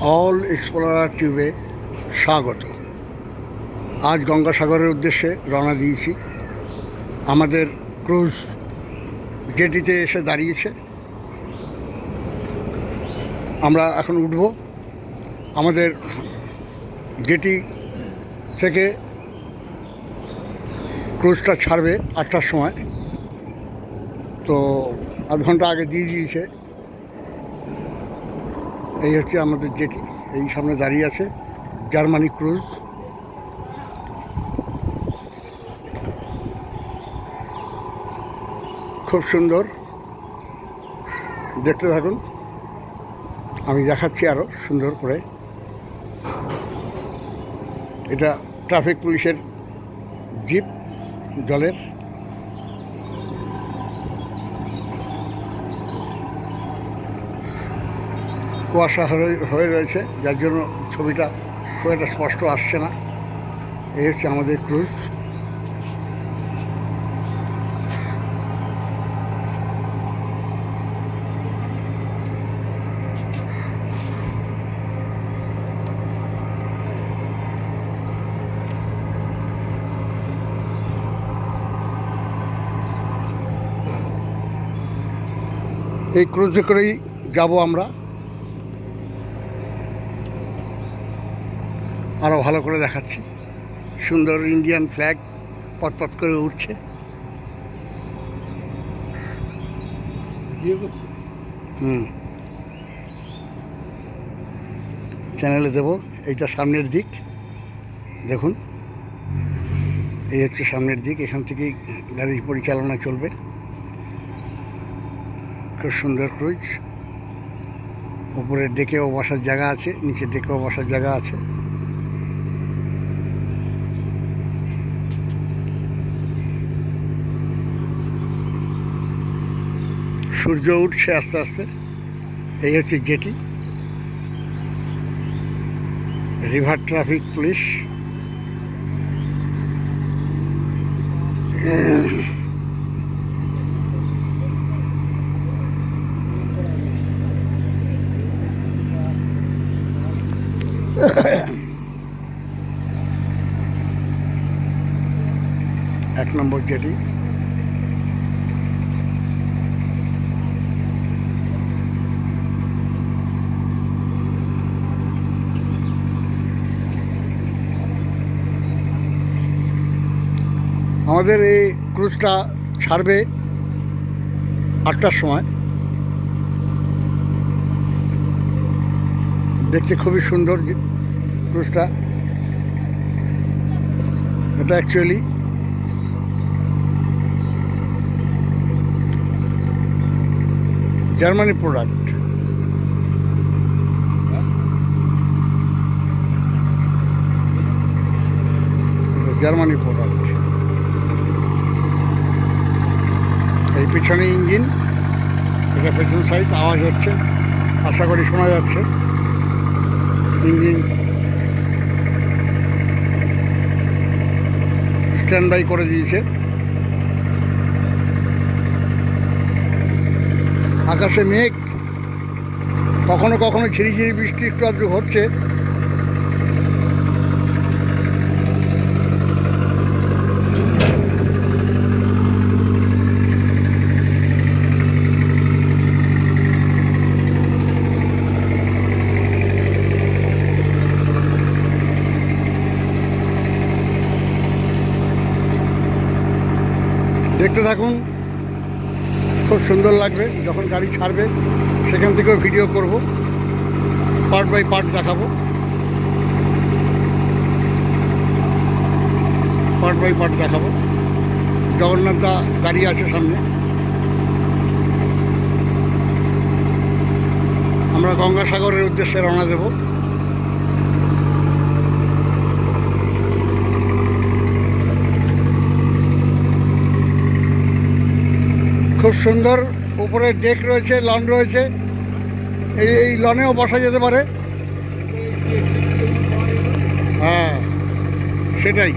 All explorer টিউবে স্বাগত। আজ গঙ্গাসাগরের উদ্দেশ্যে রওনা দিয়েছি। আমাদের ক্রুজ জেটিতে এসে দাঁড়িয়েছে। আমরা এখন উঠব। আমাদের জেটি থেকে ক্রুজটা ছাড়বে আটটার সময়। তো আধ ঘণ্টা আগে দিয়ে দিয়েছে। এই হচ্ছে আমাদের জেটি এই সামনে দাঁড়িয়ে আছে জার্মানি ক্রুজ। খুব সুন্দর। দেখতে থাকুন। আমি দেখাচ্ছি আরও সুন্দর করে। এটা ট্রাফিক পুলিশের জিপ জলের। কুয়াশা হয়ে রয়েছে, যার জন্য ছবিটা খুব একটা স্পষ্ট আসছে না। এই হচ্ছে আমাদের ক্রুজ। এই ক্রুজে করেই যাব আমরা। আরও ভালো করে দেখাচ্ছি। সুন্দর ইন্ডিয়ান ফ্ল্যাগ পথ করে উঠছে। হুম। চ্যানেলে দেব, এইটা সামনের দিক। দেখুন। এই হচ্ছে সামনের দিক, এখান থেকেই গাড়ি পরিচালনা চলবে। খুব সুন্দর ক্রুজ উপরে ডেকেও বসার জায়গা আছে নিচে ডেকেও বসার জায়গা আছে। সূর্য উঠছে আস্তে আস্তে। এই হচ্ছে জেটি রিভার ট্রাফিক পুলিশ এক নম্বর জেটি আমাদের এই ক্রুজটা ছাড়বে আটটার সময়। দেখতে খুবই সুন্দর ক্রুজটা এটা actually Germany product Germany product এই পেছনে ইঞ্জিন, এটা পেছন সাইড আওয়াজ হচ্ছে, আশা করি শোনা যাচ্ছে। ইঞ্জিন স্ট্যান্ড বাই করে দিয়েছে। আকাশে মেঘ, কখনো কখনো ঝিরি ঝিরি বৃষ্টি একটু আধটু হচ্ছে। দেখতে থাকুন। খুব সুন্দর লাগবে যখন গাড়ি ছাড়বে। সেখান থেকেও ভিডিও করব। পার্ট বাই পার্ট দেখাবো। পার্ট বাই পার্ট দেখাবো। জগন্নাথ দা দাঁড়িয়ে আছে সামনে। আমরা গঙ্গাসাগরের উদ্দেশ্যে রওনা দেব। খুব সুন্দর। উপরে ডেক রয়েছে লন রয়েছে। এই এই লনেও বসা যেতে পারে। হ্যাঁ সেটাই।